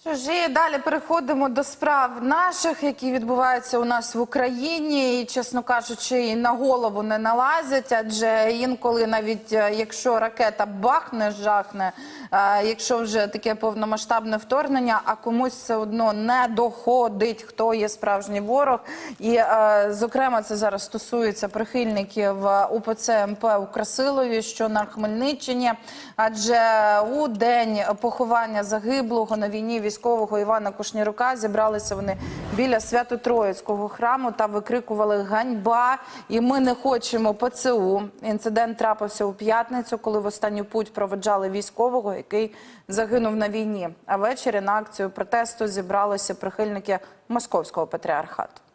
Що ж, далі переходимо до справ наших, які відбуваються у нас в Україні, і чесно кажучи, і на голову не налазять. Адже інколи, навіть е, якщо ракета бахне, жахне, е, якщо вже таке повномасштабне вторгнення, а комусь все одно не доходить, хто є справжній ворог. І е, зокрема, це зараз стосується прихильників УПЦ МП у Красилові, що на Хмельниччині, адже у день поховання загиблого на війні військового Івана Кушнірука зібралися вони біля Свято-Троїцького храму та викрикували ганьба. І ми не хочемо ПЦУ. Інцидент трапився у п'ятницю, коли в останню путь проведжали військового, який загинув на війні. А ввечері на акцію протесту зібралися прихильники московського патріархату.